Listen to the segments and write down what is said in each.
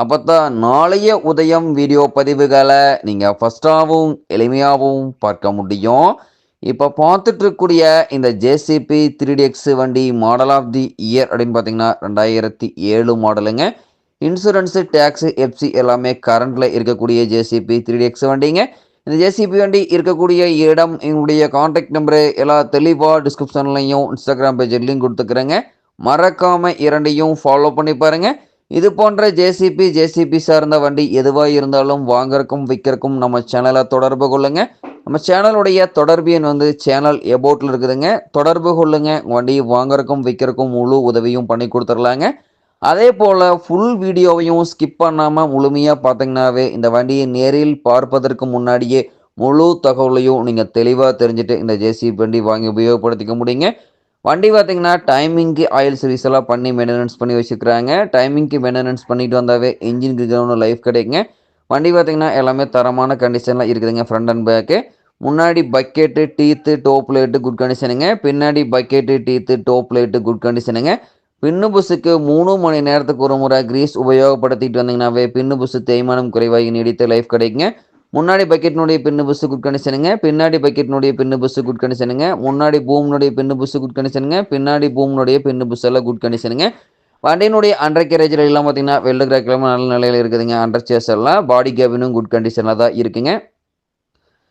அப்போ தான் நாளைய உதயம் வீடியோ பதிவுகளை நீங்கள் ஃபஸ்ட்டாகவும் எளிமையாகவும் பார்க்க முடியும். இப்போ பார்த்துட்டு இருக்கக்கூடிய இந்த ஜேசிபி த்ரீ எக்ஸ் வண்டி மாடல் ஆஃப் தி இயர் அப்படின்னு பார்த்தீங்கன்னா ரெண்டாயிரத்தி ஏழு மாடலுங்க. இன்சூரன்ஸு டேக்ஸு எஃப்சி எல்லாமே கரண்டில் இருக்கக்கூடிய ஜேசிபி த்ரீ எக்ஸ் வண்டிங்க. இந்த ஜேசிபி வண்டி இருக்கக்கூடிய இடம் எங்களுடைய காண்டாக்ட் நம்பரு எல்லா தெளிவாக டிஸ்கிரிப்ஷன்லையும் இன்ஸ்டாகிராம் பேஜ்லையும் லிங்க் கொடுத்துக்கிறேங்க. மறக்காமல் இரண்டையும் ஃபாலோ பண்ணி பாருங்கள் இது போன்ற ஜேசிபி ஜேசிபி சார்ந்த வண்டி எதுவாக இருந்தாலும் வாங்கறக்கும் விற்கிறக்கும் நம்ம சேனலை தொடர்பு கொள்ளுங்க. நம்ம சேனலுடைய தொடர்பு எண் வந்து சேனல் எபோட்டில் இருக்குதுங்க. தொடர்பு கொள்ளுங்க. வண்டியை வாங்கறக்கும் விற்கிறக்கும் முழு உதவியும் பண்ணி கொடுத்துர்லாங்க. அதே போல் ஃபுல் வீடியோவையும் ஸ்கிப் பண்ணாமல் முழுமையாக பார்த்தீங்கன்னாவே இந்த வண்டியை நேரில் பார்ப்பதற்கு முன்னாடியே முழு தகவலையும் நீங்கள் தெளிவாக தெரிஞ்சுட்டு இந்த ஜேசிபி வண்டி வாங்கி உபயோகப்படுத்திக்க முடியுங்க. வண்டி பார்த்தீங்கன்னா டைமிங்க்கு ஆயில் சர்வீஸ் எல்லாம் பண்ணி மெயின்டெனன்ஸ் பண்ணி வச்சுக்கிறாங்க டைமிங்க்கு மெயின்டெனன்ஸ் பண்ணிட்டு வந்தாவே இன்ஜினுக்கு கவனம் லைஃப் கிடைக்குங்க. வண்டி பார்த்தீங்கன்னா எல்லாமே தரமான கண்டிஷனில் இருக்குதுங்க ஃப்ரண்ட் அண்ட் பேக்கு முன்னாடி bucket teeth top light good கண்டிஷனுங்க பின்னாடி bucket teeth top light good கண்டிஷனுங்க pin புஸுக்கு மூணு மணி நேரத்துக்கு ஒரு முறை கிரீஸ் உபயோகப்படுத்திட்டு வந்தீங்கன்னாவே பின்னு புஸு தேய்மானம் குறைவாகி நீடித்து லைஃப் கிடைக்குங்க. முன்னாடி பக்கெட்னுடைய பின்னு புஸ்ஸு குட் கண்டிஷனுங்க பின்னாடி பக்கெட்னுடைய பின்னு புஸ்ஸு குட் கண்டிஷனுங்க முன்னாடி பூம்னுடைய பின்னு புஸ்ஸு குட் கண்டிஷனுங்க பின்னாடி பூம்னுடைய பின்னு புஸ் எல்லாம் குட் கண்டிஷனுங்க வண்டியினுடைய அண்டர் கேரேஜில் எல்லாம் பார்த்தீங்கன்னா வெள்ள கிராக்கில் நல்ல நிலையில் இருக்குதுங்க. அண்டர் சேர்ஸ் எல்லாம் பாடி கேபினும் குட் கண்டிஷனில் தான் இருக்குங்க.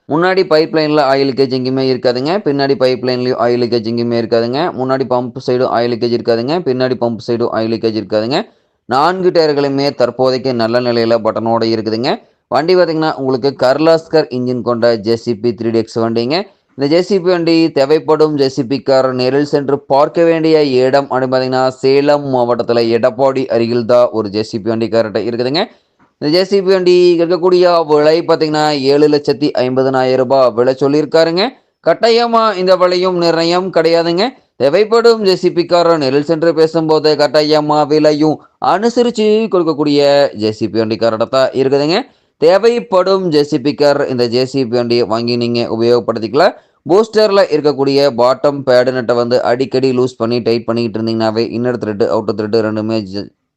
முன்னாடி பைப் லைனில் ஆயில் கேஜ் எங்கேயுமே இருக்காதுங்க. பின்னாடி பைப் லைன்லேயும் ஆயில் கேஜ் எங்கேயுமே இருக்காதுங்க. முன்னாடி பம்ப் சைடும் ஆயில் கேஜ் இருக்காதுங்க. பின்னாடி பம்ப் சைடும் ஆயில் கேஜ் இருக்காதுங்க. நான்கு டயர்களுமே தற்போதைக்கு நல்ல நிலையில் பட்டனோட இருக்குதுங்க. வண்டி பார்த்தீங்கன்னா உங்களுக்கு கர்லாஸ்கர் இன்ஜின் கொண்ட ஜேசிபி த்ரீ எக்ஸ் வண்டிங்க. இந்த ஜேசிபி வண்டி தேவைப்படும் ஜேசிபிக்கார் நேரில் சென்று பார்க்க வேண்டிய இடம் அப்படின்னு பார்த்தீங்கன்னா சேலம் மாவட்டத்தில் எடப்பாடி அருகில் தான் ஒரு ஜேசிபி வண்டி கார்ட்ட இருக்குதுங்க. இந்த ஜேசிபி வண்டி இருக்கக்கூடிய விலை பார்த்தீங்கன்னா ஏழு லட்சத்தி ஐம்பதனாயிரம் ரூபாய் விலை சொல்லியிருக்காருங்க. கட்டாயமாக இந்த விலையும் நிர்ணயம் கிடையாதுங்க. தேவைப்படும் ஜேசிபி நெரில் சென்று பேசும்போது கட்டாயமாக விலையும் அனுசரித்து கொடுக்கக்கூடிய ஜேசிபி வண்டி தான் இருக்குதுங்க. தேவைப்படும் ஜேசிபிக்கர் இந்த ஜேசிபி வண்டியை வாங்கி நீங்கள் உபயோகப்படுத்திக்கலாம் பூஸ்டரில் இருக்கக்கூடிய பாட்டம் பேடு நட்டை வந்து அடிக்கடி லூஸ் பண்ணி டைட் பண்ணிக்கிட்டு இருந்தீங்கன்னாவே இன்னர் த்ரெட்டு அவுட்டர் த்ரெட்டு ரெண்டுமே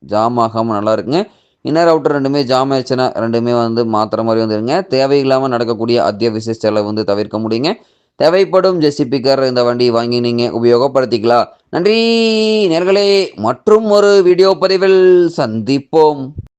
ஜாம் ஆகாமல் நல்லா இருக்குங்க. இன்னர் அவுட்டர் ரெண்டுமே ஜாம் ஆயிடுச்சுன்னா ரெண்டுமே வந்து மாத்திர மாதிரி வந்துருங்க. தேவையில்லாமல் நடக்கக்கூடிய அத்தியாவசிய செலவு வந்து தவிர்க்க முடியுங்க. தேவைப்படும் ஜெசிபிக்கர் இந்த வண்டி வாங்கி நீங்கள் உபயோகப்படுத்திக்கலாம் நன்றி நேர்களே மற்றும் ஒரு வீடியோ பதிவில் சந்திப்போம்.